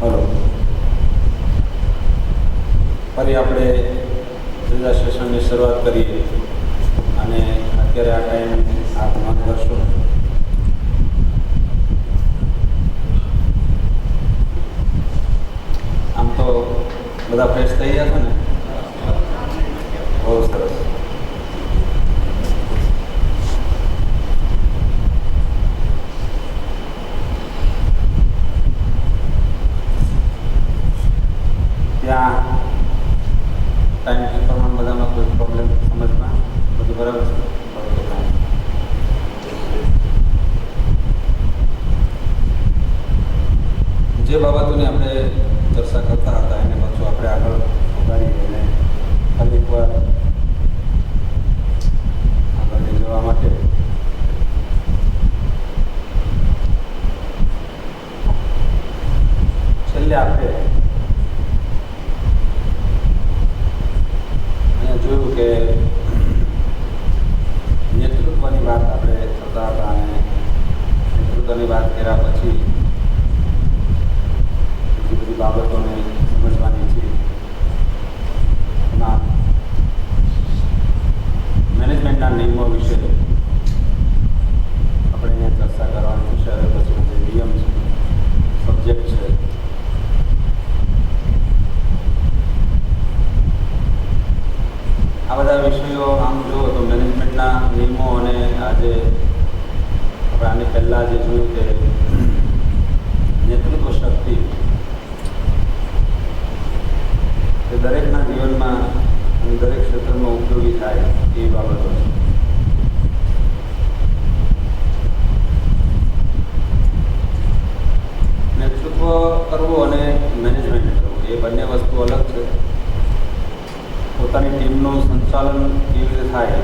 Hello. ફરી આપણે ત્રીજા સેશનની શરૂઆત કરીએ અને અત્યારે આ ટાઈમ આપ નોંધ કરશો આમ તો બધા ફ્રેશ થઈ ગયા છે ને બહુ સરસ ત્યાં ટાઈમ કીપરમાં બધામાં કોઈ પ્રોબ્લેમ સમજમાં બધું બરાબર છે ઓકે, fine. જે બાબતોની આપણે ચર્ચા કરતા હતા એને પાછું આપણે આગળ ઉગાડી અને ફરી એકવાર આગળ લઈ જવા માટે છેલ્લે આપણે અહીંયા જોયું કે નેતૃત્વની વાત આપણે કરતા હતા અને નેતૃત્વની વાત કર્યા પછી બીજી બધી બાબતોને સમજવાની છે મેનેજમેન્ટના નિયમો વિશે આપણે અહીંયા ચર્ચા કરવાની છે. હવે પછી જે નિયમ છે સબ્જેક્ટ છે, આ બધા વિષયો આમ જુઓ તો મેનેજમેન્ટના નિયમો અને આજે આપણે આની પહેલાં જે જોયું કે નેતૃત્વ શક્તિ એ દરેકના જીવનમાં અને દરેક ક્ષેત્રમાં ઉપયોગી થાય એ બાબતો છે. નેતૃત્વ કરવું અને મેનેજમેન્ટ કરવું, એ બંને વસ્તુ અલગ છે. પોતાની ટીમનું સંચાલન કેવી રીતે થાય,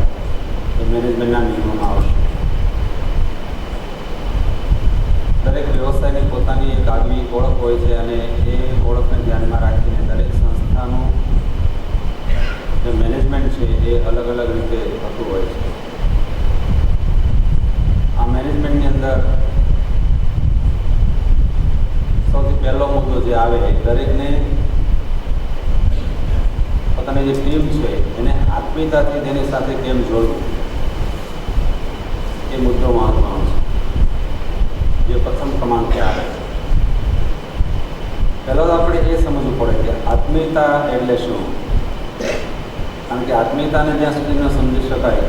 એ મેનેજમેન્ટના નિયમોમાં આવશે દરેક વ્યવસાયની પોતાની એક આગવી ઓળખ હોય છે અને એ ઓળખને ધ્યાનમાં રાખીને દરેક સંસ્થાનું જે મેનેજમેન્ટ છે એ અલગ અલગ રીતે થતું હોય છે. આ મેનેજમેન્ટની અંદર સૌથી પહેલો મુદ્દો જે આવે દરેકને પોતાની જે ટીમ છે એને આત્મીયતાથી તેની સાથે કેમ જોડવું? એ મુદ્દો મહત્વનો છે. જે પ્રથમ ક્રમાંકે આવે. પહેલાં તો આપણે એ સમજવું પડે કે આત્મીયતા એટલે શું? કારણ કે આત્મીયતાને જ્યાં સુધી ન સમજી શકાય,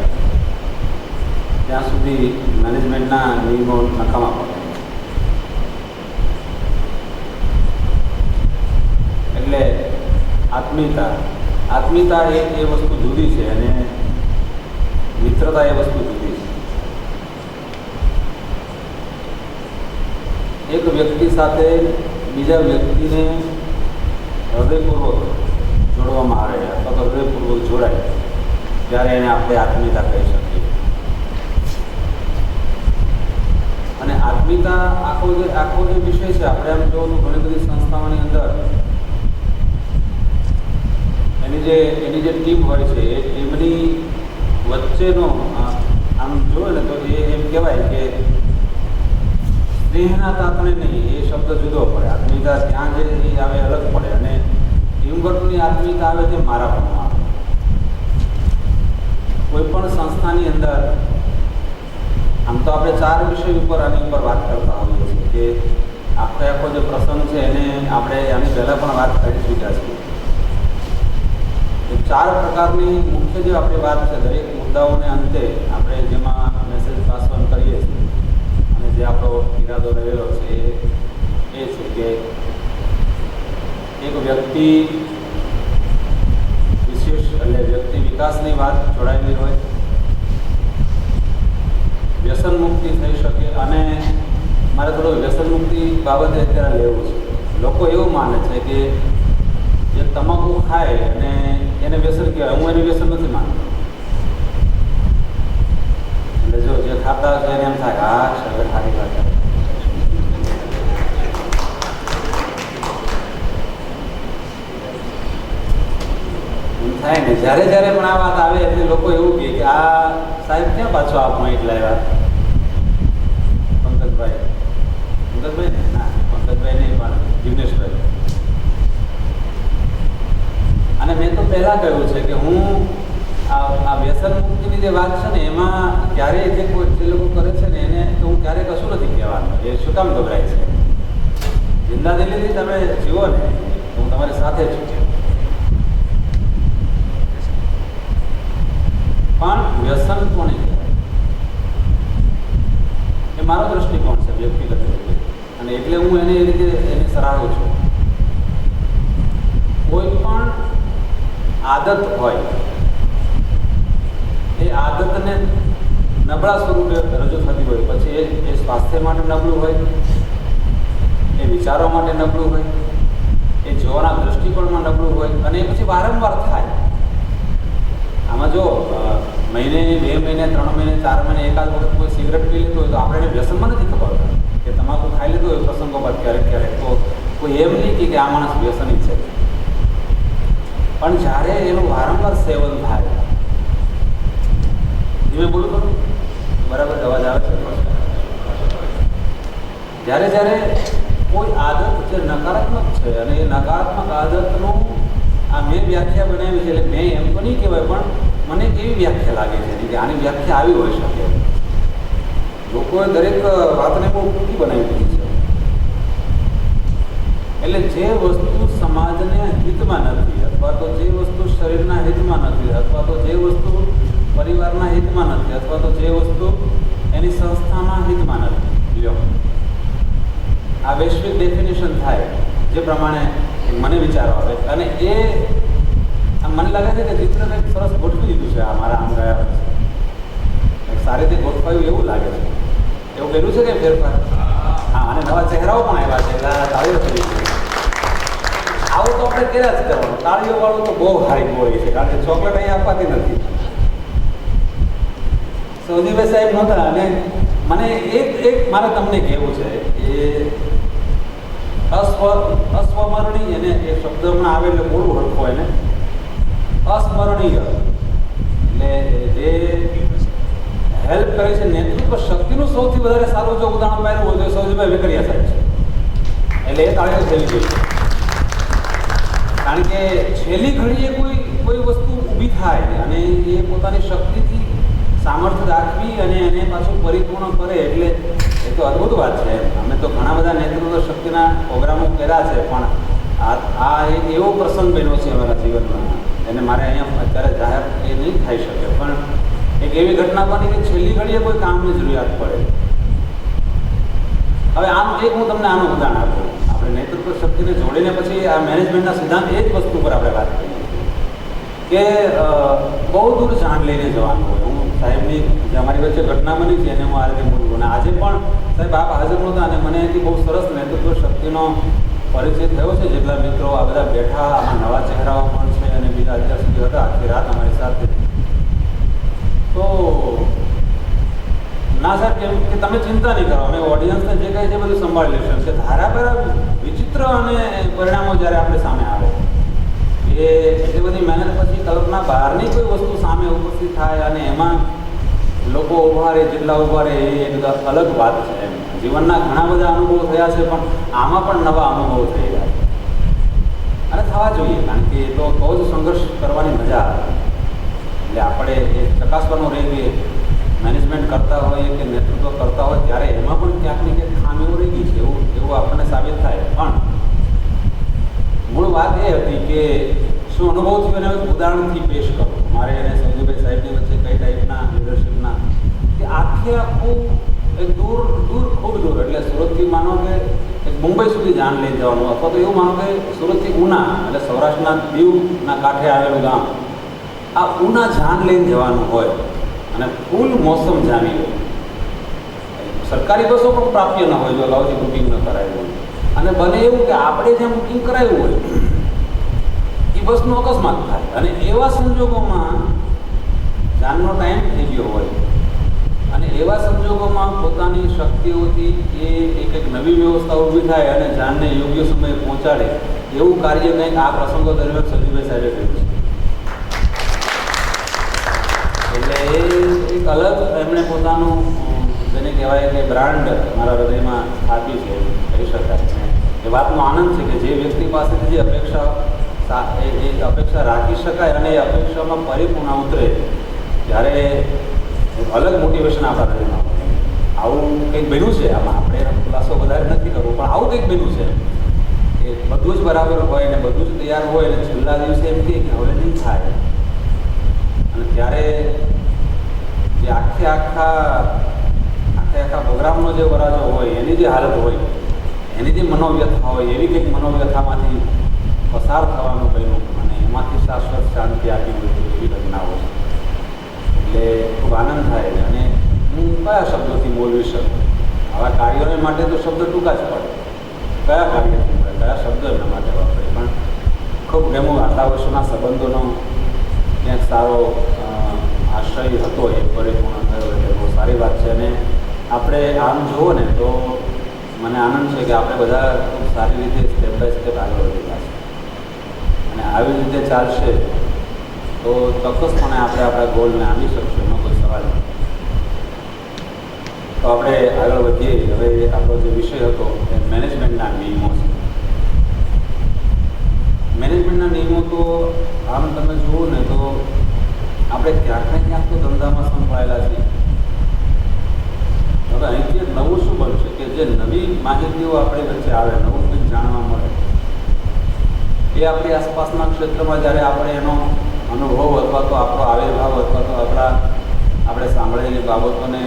ત્યાં સુધી મેનેજમેન્ટના નિયમો નકામા પડે. એટલે આત્મીયતા. આત્મીયતા એ એ વસ્તુ જુદી છે અને મિત્રતા એ વસ્તુ જુદી છે. એક વ્યક્તિ સાથે બીજા વ્યક્તિને હૃદયપૂર્વક જોડવામાં આવે અથવા તો હૃદયપૂર્વક જોડાય ત્યારે એને આપણે આત્મીયતા કહી શકીએ. અને આત્મીયતા આખો જે આખો જે વિષય છે, આપણે આમ જોવો તો ઘણી બધી સંસ્થાઓની અંદર એની જે એની જે ટીમ હોય છે, એ ટીમની વચ્ચેનો આમ જોવે ને તો એ એમ કહેવાય કે સ્નેહના તાતણે નહીં, એ શબ્દ જુદો પડે. આત્મીયતા ત્યાં જે આવે, અલગ પડે. અને હિમગઢની આત્મીયતા આવે તે મારા પણ આવે. કોઈ પણ સંસ્થાની અંદર, આમ તો આપણે ચાર વિષય ઉપર આની ઉપર વાત કરતા હોઈએ છીએ કે આખો આખો જે પ્રસંગ છે, એને આપણે આની પહેલાં પણ વાત કરી ચૂક્યા છીએ. ચાર પ્રકારની મુખ્ય જે આપણી વાત છે, દરેક મુદ્દાઓને અંતે આપણે જેમાં મેસેજ પાસ ઓન કરીએ છીએ અને જે આપણો ઈરાદો રહેલો છે, એ છે કે એક વ્યક્તિ વિશેષ એટલે વ્યક્તિ વિકાસની વાત જોડાયેલી હોય, વ્યસન મુક્તિ થઈ શકે અને મારે થોડું વ્યસન મુક્તિ બાબતે અત્યારે લેવું છે. લોકો એવું માને છે કે જે તમાકુ ખાય અને એને વ્યસન કહેવાય. હું એને વ્યસન નથી માનતો. જો જે ખાતા હશે એને એમ થાય હા સરળ સારી થાય ને, જ્યારે જ્યારે પણ આ વાત આવે એટલે લોકો એવું કહે કે, આ સાહેબ ક્યાં પાછો આ પોઈન્ટ લાવ્યા? પંકજભાઈ. પંકજભાઈ ના, પંકજભાઈ નહીં, પણ જીગ્નેશભાઈ. અને મેં તો પહેલા કહ્યું છે કે હું આ વ્યસન મુક્તિની જે વાત છે ને, એમાં ક્યારેય જે કોઈ જે લોકો કરે છે ને, એને તો હું ક્યારેય કશું નથી કહેવાનું. એ શું કામ ગભરાય છે? જિંદા દિલ્હીથી તમે જીવો ને હું તમારી સાથે છું. પણ વ્યસન કોને? કહેવાય એ મારો દૃષ્ટિકોણ છે વ્યક્તિગત રીતે અને એટલે હું એને એ રીતે એને સરાહું છું કોઈ પણ આદત હોય એ આદતને નબળા સ્વરૂપે રજૂ થતી હોય પછી એ એ સ્વાસ્થ્ય નબળું હોય? એ વિચારો માટે નબળું હોય? એ જોવાના દૃષ્ટિકોણમાં નબળું હોય? અને પછી વારંવાર થાય. આમાં જો મહિને, બે મહિને, ત્રણ મહિને, ચાર મહિને, એકાદ વખત કોઈ સિગરેટ પી લીધું હોય તો આપણે એને વ્યસનમાં નથી ખબર કે તમાકુ ખાઈ લીધું હોય, પ્રસંગો બાદ ક્યારેક ક્યારેક, તો કોઈ એમ નહીં કે આ માણસ વ્યસની છે. પણ જ્યારે એનું વારંવાર સેવન થાય, ધીમે બોલું કરું બરાબર અવાજ આવે છે? જ્યારે જ્યારે કોઈ આદત જે નકારાત્મક છે અને એ નકારાત્મક આદતનું આ મેં વ્યાખ્યા બનાવી છે એટલે મેં એમ તો નહીં કહેવાય, પણ મને એવી વ્યાખ્યા લાગે છે કે આની વ્યાખ્યા આવી હોઈ શકે. લોકોએ દરેક વાતને બહુ ટૂંકી બનાવી દીધી છે. એટલે જે વસ્તુ સમાજને હિતમાં નથી, અથવા તો જે વસ્તુ શરીરના હિતમાં નથી, અથવા તો જે વસ્તુ પરિવારના હિતમાં નથી, અથવા તો જે વસ્તુ એની સંસ્થાના હિતમાં નથી આ વૈશ્વિક ડેફિનેશન થાય જે પ્રમાણે મને વિચારો આવે. અને એ મને લાગે છે કે ચિત્રને સરસ ગોઠવી દીધું છે આ મારા આમ ગયા પછી સારી રીતે ગોઠવાયું એવું લાગે છે. એવું કર્યું છે કે ફેરફાર? હા, અને નવા ચહેરાઓ પણ આવ્યા છે. એટલે તાળીઓ થઈ છે. આવું તો આપણે કર્યા જ કરવાનું. તાળીઓ વાળું તો બહુ હારી હોય છે, કારણ કે ચોકલેટ અહીંયા આપવાતી નથી. સૌદીભાઈ સાહેબ નહોતા અને મને એક એક મારે તમને કહેવું છે એ અસ્વ, અસ્વમરણીય એને એ શબ્દ આવે એટલે બોલવું હરખું એને. અસ્મરણીય. એટલે જે હેલ્પ કરે છે નેતૃત્વ શક્તિનું સૌથી વધારે સારું જો ઉદાહરણ પાડ્યું હોય તો સૌજીભાઈ વેકરિયા છે. એટલે એ તાળીઓ ગઈ. કારણ કે છેલ્લી ઘડીએ કોઈ કોઈ વસ્તુ ઊભી થાય અને એ પોતાની શક્તિથી સામર્થ્ય રાખવી અને એને પાછું પરિપૂર્ણ કરે એટલે એ તો અદ્ભુત વાત છે. અમે તો ઘણા બધા નેતૃત્વ શક્તિના પ્રોગ્રામો કર્યા છે, પણ આ એક એવો પ્રસંગ બન્યો છે અમારા જીવનમાં. એને મારે અહીંયા અત્યારે જાહેર એ નહીં થઈ શકે. પણ એક એવી ઘટના બની કે છેલ્લી ઘડીએ કોઈ કામની જરૂરિયાત પડે. હવે આમ એક હું તમને આનું ઉદાહરણ આપું. આપણે નેતૃત્વ શક્તિને જોડીને પછી આ મેનેજમેન્ટના સિદ્ધાંત એ જ વસ્તુ પર આપણે વાત કરીએ. કે બહુ દૂર જાણ લઈને જવાનું હોય. સાહેબની જે અમારી વચ્ચે ઘટના બની છે એને હું આ રીતે બોલું અને આજે પણ સાહેબ આપ હાજર નહોતા અને મને એથી બહુ સરસ નેતૃત્વ શક્તિનો પરિચય થયો છે જેટલા મિત્રો આ બધા બેઠા, આમાં નવા ચહેરાઓ પણ છે અને બીજા અત્યાર સુધી હતા. આખી રાત અમારી સાથે. તો ના સાહેબ, કેમ કે તમે ચિંતા નહીં કરો. અમે ઓડિયન્સને જે કહે છે બધું સંભાળી લેશું. કે ધારા પર વિચિત્ર અને પરિણામો જ્યારે આપણે સામે આવે. એ એટલી બધી મહેનત પછી કલ્પના બહારની કોઈ વસ્તુ સામે ઉપસ્થિત થાય અને એમાં લોકો ઊભા રહે જેટલા ઊભા રહે, એ એક અલગ વાત છે એમ. જીવનના ઘણા બધા અનુભવો થયા છે, પણ આમાં પણ નવા અનુભવો થઈ ગયા અને થવા જોઈએ, કારણ કે એ તો બહુ જ સંઘર્ષ કરવાની મજા આવે. એટલે આપણે એ ચકાસવાનું રહે મેનેજમેન્ટ કરતા હોય કે નેતૃત્વ કરતા હોય, ત્યારે એમાં પણ ક્યાંક ને ક્યાંક ખામીઓ રહી ગઈ છે, એવું એવું આપણને સાબિત થાય. પણ મૂળ વાત એ હતી કે શું અનુભવ થયો એને ઉદાહરણથી પેશ કરો. મારે અને સંજયભાઈ સાહેબની વચ્ચે કઈ ટાઈપના લીડરશિપના કે આખે આખું એક દૂર દૂર, ખૂબ દૂર, એટલે સુરતથી માનો કે એક મુંબઈ સુધી જાન લઈ જવાનું, અથવા તો એવું માનો કે સુરતથી ઉના, એટલે સૌરાષ્ટ્રના દીવના કાંઠે આવેલું ગામ, આ ઉના જાન લઈને જવાનું હોય અને ફૂલ મોસમ જામી હોય સરકારી બસો પણ પ્રાપ્ય ન હોય, જો અગાઉથી બુકિંગ ન કરાયું હોય. અને બને એવું કે આપણે જ્યાં બુકિંગ કરાયું હોય બસનો અકસ્માત થાય. અને એવા સંજોગોમાં જાનનો ટાઈમ થઈ ગયો હોય. અને એવા સંજોગોમાં પોતાની શક્તિઓથી એ એક એક નવી વ્યવસ્થા ઊભી થાય અને જાનને યોગ્ય સમયે પહોંચાડે એવું કાર્ય કંઈક આ પ્રસંગો દરમિયાન સજીભાઈ સાહેબે કર્યું છે. એટલે એ એક અલગ એમણે પોતાનું, જેને કહેવાય કે બ્રાન્ડ મારા હૃદયમાં સ્થાપ્યું છે કહી શકાય એ વાતનો આનંદ છે કે જે વ્યક્તિ પાસેથી જે અપેક્ષા એ અપેક્ષા રાખી શકાય અને એ અપેક્ષામાં પરિપૂર્ણ ઉતરે ત્યારે અલગ મોટિવેશન આપણા હૃદયમાં. આવું. કંઈક બન્યું છે? આમાં આપણે એનો ખુલાસો વધારે નથી કરવો, પણ આવું કંઈક બન્યું છે. કે બધું જ બરાબર હોય ને બધું જ તૈયાર હોય ને છેલ્લા દિવસે એમ કે હવે નહીં થાય. અને ત્યારે જે આખે આખા આખે આખા પ્રોગ્રામનો જે વરાજો હોય, એની જે હાલત હોય, એની જે મનોવ્યથા હોય, એવી કંઈક મનોવ્યથામાંથી પસાર થવાનું કહ્યું અને એમાંથી શાશ્વત શાંતિ આપી હોય એવી ઘટનાઓ. છે એટલે ખૂબ આનંદ થાય અને હું કયા શબ્દોથી બોલવી શકું? આવા કાર્યોને માટે તો શબ્દ ટૂંકા જ પડે. કયા કાર્યથી મળે કયા શબ્દો એના માટે વાપરે? પણ ખૂબ ગમો આટલા વર્ષોના સંબંધોનો ક્યાંક સારો આશ્રય હતો, એ પરિપૂર્ણ થયો એટલે બહુ સારી વાત છે. અને આપણે આમ જુઓ ને તો મને આનંદ છે કે આપણે બધા ખૂબ સારી રીતે સ્ટેપ બાય સ્ટેપ આગળ વધી ગયા. છે અને આવી રીતે ચાલશે, તો ચોક્કસપણે આપણે આપણા ગોલને આવી શકશું, એનો કોઈ સવાલ નથી. તો આપણે આગળ વધીએ. હવે આપણો જે વિષય હતો એ મેનેજમેન્ટના નિયમો છે. મેનેજમેન્ટના નિયમો તો આમ તમે જુઓ ને તો આપણે ક્યાંક ને ક્યાંક તો ધંધામાં સંકળાયેલા છીએ. હવે અહીંથી નવું શું બનશે કે જે નવી માહિતીઓ આપણી વચ્ચે આવે, નવું કંઈક જાણવા મળે એ આપણી આસપાસના ક્ષેત્રમાં જ્યારે આપણે એનો અનુભવ અથવા તો આપણો આવિર્ભાવ અથવા તો આપણા, આપણે સાંભળેલી બાબતોને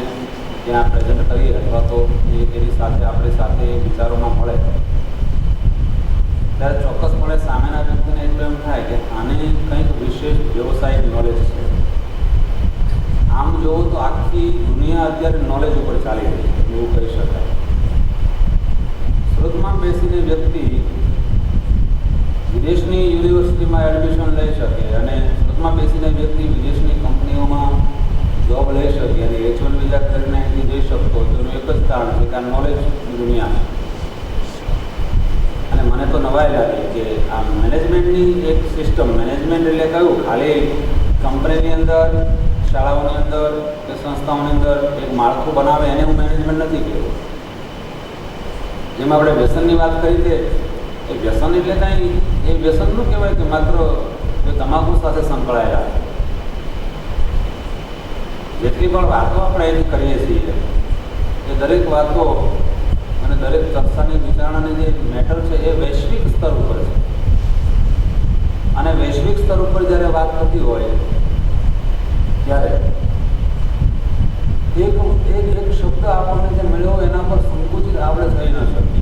ત્યાં પ્રેઝન્ટ કરીએ અથવા તો એની સાથે આપણી સાથે વિચારોમાં મળે. ત્યારે ચોક્કસપણે સામેના વ્યક્તિને એટલું એમ થાય કે આને કંઈક વિશેષ વ્યવસાયિક નોલેજ છે. આમ જોવું તો આખી દુનિયા અત્યારે નોલેજ ઉપર ચાલી રહી છે, એવું કહી શકાય. સુરતમાં બેસીને વ્યક્તિ વિદેશની યુનિવર્સિટીમાં એડમિશન લઈ શકે અને ટૂંકમાં બેસીને વ્યક્તિ વિદેશની કંપનીઓમાં જોબ લઈ શકે અને એચ વન વિઝા કરીને અહીંથી જઈ શકતો તેનું એક જ કારણ છે કે આ નોલેજ દુનિયા અને મને તો નવાઈ લાગી કે આ મેનેજમેન્ટની એક સિસ્ટમ મેનેજમેન્ટ એટલે કયું? ખાલી કંપનીની અંદર, શાળાઓની અંદર કે સંસ્થાઓની અંદર એક માળખું બનાવે એને હું મેનેજમેન્ટ નથી કહેવું જેમ આપણે વ્યસનની વાત કરી તે એ વ્યસન એટલે કાંઈ એ વ્યસનનું કહેવાય કે માત્ર તમાકુ સાથે સંકળાયેલા જેટલી પણ વાતો આપણે એની કરીએ છીએ, એ દરેક વાતો અને દરેક ચર્ચાની, વિચારણાની જે મેટર છે, એ વૈશ્વિક સ્તર ઉપર છે. અને વૈશ્વિક સ્તર ઉપર જ્યારે વાત થતી હોય, ત્યારે એક એક શબ્દ આપણને જે મળ્યો એના પર સંકુચિત આપણે થઈ ન શકીએ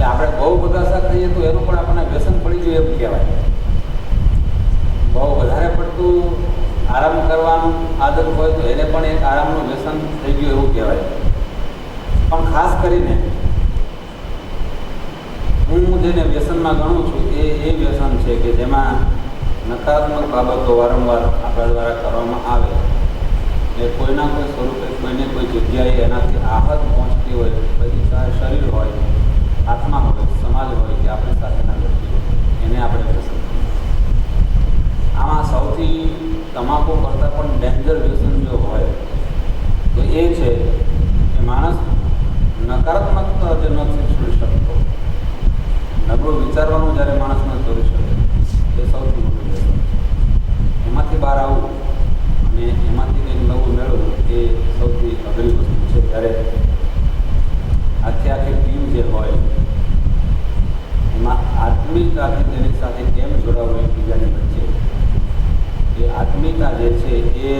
એટલે આપણે બહુ બધા શાક ખાઈએ તો એનું પણ આપણને વ્યસન પડી ગયું એમ કહેવાય. બહુ વધારે પડતું આરામ કરવાનું આદત હોય તો એને પણ એક આરામનું વ્યસન થઈ ગયું એવું કહેવાય. પણ ખાસ કરીને હું જેને વ્યસનમાં ગણું છું એ એ વ્યસન છે કે જેમાં નકારાત્મક બાબતો વારંવાર આપણા દ્વારા કરવામાં આવે. એ કોઈના કોઈ સ્વરૂપે કોઈને કોઈ જગ્યાએ એનાથી આહત પહોંચતી હોય, પછી શરીર હોય આત્મા હોય સમાજ હોય કે આપણી સાથેના વ્યક્તિ હોય એને આપણે કહીએ. આમાં સૌથી તમાકુ કરતાં પણ ડેન્જર વ્યસન જો હોય, તો એ છે કે માણસ નકારાત્મક જે નથી, છોડી શકતો નબળું વિચારવાનું જ્યારે માણસ ન છોડી શકે એ સૌથી મોટું વ્યસન છે એમાંથી બહાર આવવું અને એમાંથી કંઈક નવું મેળવવું એ સૌથી અઘરી વસ્તુ છે ત્યારે આખી આખી ટીમ જે હોય એમાં આત્મિકતાથી તેની સાથે કેમ જોડાવવું એકબીજાની વચ્ચે એ આત્મિકતા જે છે એ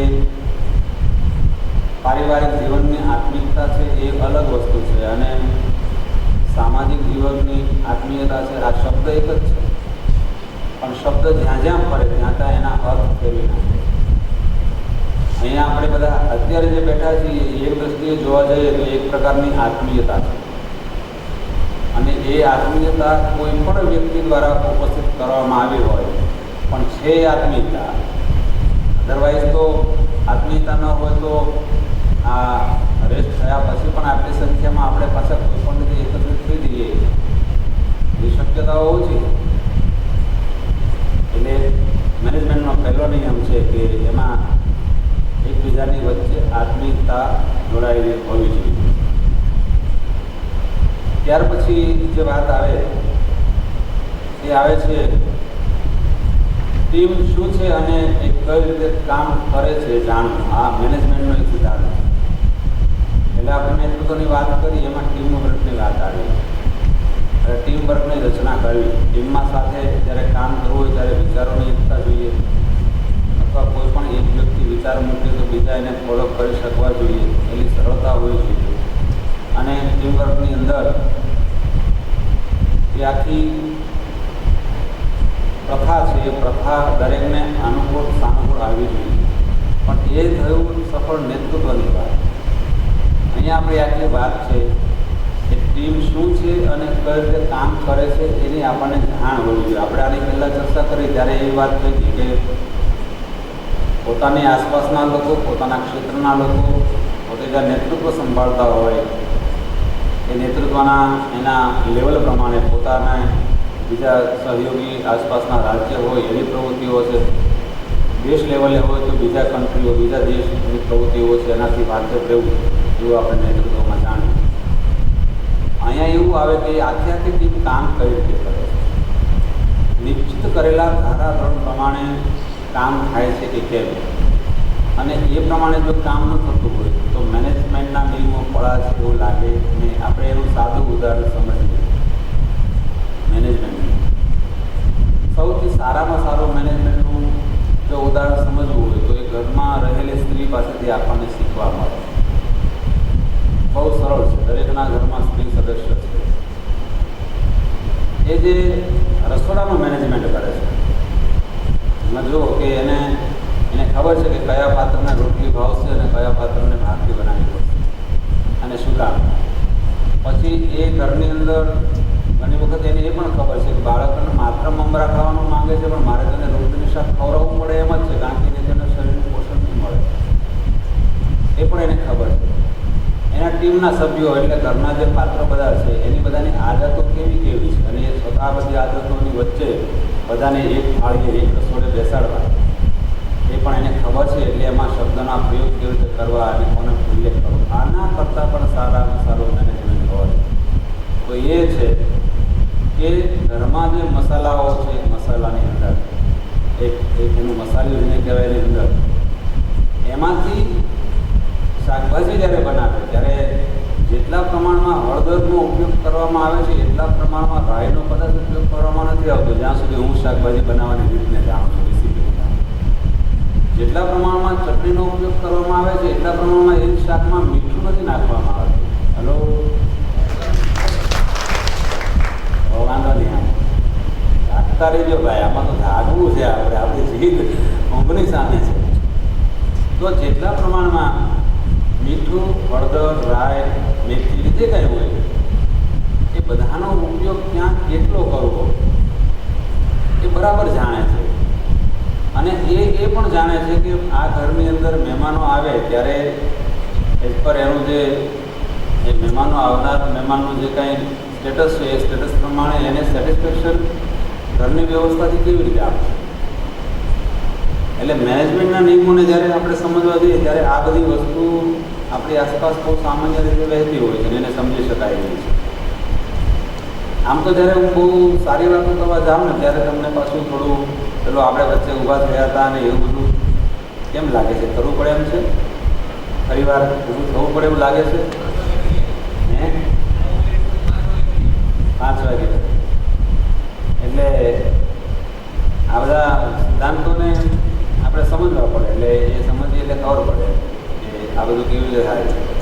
પારિવારિક જીવનની આત્મિકતા છે એ અલગ વસ્તુ છે અને સામાજિક જીવનની આત્મીયતા છે આ શબ્દ એક જ છે પણ શબ્દ જ્યાં જ્યાં ફરે ત્યાં ત્યાં એના અર્થ ફેરવી નાખે અહીંયા આપણે બધા અત્યારે જે બેઠા છીએ એક દ્રષ્ટિએ જોવા જઈએ તો એક પ્રકારની આત્મીયતા છે. અને એ આત્મીયતા કોઈ પણ વ્યક્તિ દ્વારા ઉપસ્થિત કરવામાં આવી હોય, પણ છે આત્મીયતા. અધરવાઇઝ તો આત્મીયતા ન હોય તો આ રેસ્ટ થયા પછી પણ આટલી સંખ્યામાં આપણે પાછા કોઈ પણ રીતે એકત્રિત થઈ જઈએ. એ શક્યતાઓ ઓછી એટલે મેનેજમેન્ટનો પહેલો નિયમ છે કે એમાં એકબીજાની વચ્ચે આત્મિકતા જોડાયેલી હોવી જોઈએ ત્યાર પછી જે વાત આવે, એ આવે છે, ટીમ શું છે અને એ કઈ રીતે કામ કરે છે જાણવું આ મેનેજમેન્ટનો એક સિદ્ધાંત એટલે આપણે નેતૃત્વની વાત કરી, એમાં ટીમ વર્કની વાત આવી. અને ટીમ વર્કની રચના કરવી. ટીમમાં સાથે જ્યારે કામ કરવું હોય ત્યારે વિચારોની એકતા જોઈએ. અથવા કોઈ પણ એક વ્યક્તિ વિચાર મૂકે તો બીજા એને ફોલો કરી શકવા જોઈએ. એની સરળતા હોવી જોઈએ. અને ટીમવર્કની અંદર આખી પ્રથા છે, એ પ્રથા દરેકને અનુકૂળ, સાનુકૂળ આવવી જોઈએ. પણ એ થયું સફળ નેતૃત્વની વાત. અહીંયા આપણી આખી વાત છે કે ટીમ શું છે અને કઈ રીતે કામ કરે છે એની આપણને જાણ હોવી જોઈએ. આપણે આની પહેલાં ચર્ચા કરી, ત્યારે એ વાત થઈ કે પોતાની આસપાસના લોકો, પોતાના ક્ષેત્રના લોકો, પોતે જે નેતૃત્વ સંભાળતા હોય, એ નેતૃત્વના એના લેવલ પ્રમાણે પોતાના બીજા સહયોગી આસપાસના રાજ્ય હોય એની પ્રવૃત્તિઓ છે. દેશ લેવલે હોય તો બીજા કન્ટ્રીઓ બીજા દેશની પ્રવૃત્તિઓ છે, એનાથી વાકેફ રહેવું એવું આપણે નેતૃત્વમાં જાણ્યું અહીંયા એવું આવે કે આખી ટીમ કામ કઈ રીતે કરે નિશ્ચિત કરેલા ધારાધોરણ પ્રમાણે કામ થાય છે કે કેમ? અને એ પ્રમાણે જો કામ ન થતું હોય, તો મેનેજમેન્ટના નિયમો પડા છે એવું લાગે ને આપણે એનું સાદું ઉદાહરણ સમજીએ. મેનેજમેન્ટ સૌથી સારામાં સારું મેનેજમેન્ટનું જો ઉદાહરણ સમજવું હોય, તો એ ઘરમાં રહેલી સ્ત્રી પાસેથી આપણને શીખવા મળે. બહુ સરળ છે. દરેકના ઘરમાં સ્ત્રી સદસ્ય છે. એ જે રસોડાનું મેનેજમેન્ટ કરે છે એમાં જુઓ કે એને ખબર છે કે કયા પાત્રને રોટલી ભાવશે અને કયા પાત્રને ભાખરી બનાવી પડશે અને શું કામ પછી એ ઘરની અંદર ઘણી વખત એને એ પણ ખબર છે કે બાળકને માત્ર મમરા ખાવાનું માંગે છે, પણ મારે તેને રોટલીનું શાક ખવડાવવું પડે એમ જ છે, કારણ કે તેના શરીરનું પોષણ નહીં મળે. એ પણ એને ખબર છે. એના ટીમના સભ્યો એટલે ઘરના જે પાત્ર બધા છે, એની બધાની આદતો કેવી કેવી છે? અને એ સ્વતઃ બધી આદતોની વચ્ચે બધાને એક થાળીએ એક રસોડે બેસાડવા. એ પણ એને ખબર છે, એટલે એમાં શબ્દના પ્રયોગ કેવી રીતે કરવા અને કોને ઉલ્લેખ કરવો આના કરતાં પણ સારામાં સારું મેનેજમેન્ટ હોય. તો એ છે કે ઘરમાં જે મસાલાઓ છે મસાલાની અંદર, એક એક એનું મસાલું એને કહેવાય એની અંદર. એમાંથી શાકભાજી જ્યારે બનાવે, ત્યારે જેટલા પ્રમાણમાં હળદરનો ઉપયોગ કરવામાં આવે છે, એટલા પ્રમાણમાં રાઈનો કદાચ ઉપયોગ કરવામાં નથી આવતો, જ્યાં સુધી હું શાકભાજી બનાવવાની રીતને જાણું છું. જેટલા પ્રમાણમાં ચટણીનો ઉપયોગ કરવામાં આવે છે, એટલા પ્રમાણમાં એ શાકમાં મીઠું નથી નાખવામાં આવે. હલો વાંધો નહીં જાગતા રહેજો ભાઈ, આમાં તો જાગવું છે આપણે, આપણી ઊંઘની સામે છે. તો જેટલા પ્રમાણમાં મીઠું, હળદર, રાય, મેથી જે કંઈ હોય, એ બધાનો ઉપયોગ ક્યાં કેટલો કરવો, એ બરાબર જાણે છે. અને એ એ પણ જાણે છે કે આ ઘરની અંદર મહેમાનો આવે ત્યારે એઝ પર એનું જે મહેમાનો આવનાર મહેમાનનું જે કાંઈ સ્ટેટસ છે, એ સ્ટેટસ પ્રમાણે એને સેટિસ્ફેક્શન ઘરની વ્યવસ્થાથી કેવી રીતે આપશે એટલે મેનેજમેન્ટના નિયમોને જ્યારે આપણે સમજવા જઈએ ત્યારે આ બધી વસ્તુ આપણી આસપાસ બહુ સામાન્ય રીતે વહેતી હોય છે એને સમજી શકાય એવી છે. આમ તો જ્યારે હું બહુ સારી વાતો કરવા જાઉં ને ત્યારે તમને પાછું થોડું પેલો આપણે વચ્ચે ઊભા થયા હતા અને એવું બધું કેમ લાગે છે? કરવું પડે એમ છે? ફરી વાર ઊભું થવું પડે એવું લાગે છે? હે? પાંચ વાગે. એટલે આ બધા સિદ્ધાંતોને આપણે સમજવા પડે. એટલે એ સમજીએ એટલે ખબર પડે કે આ બધું કેવી રીતે થાય છે.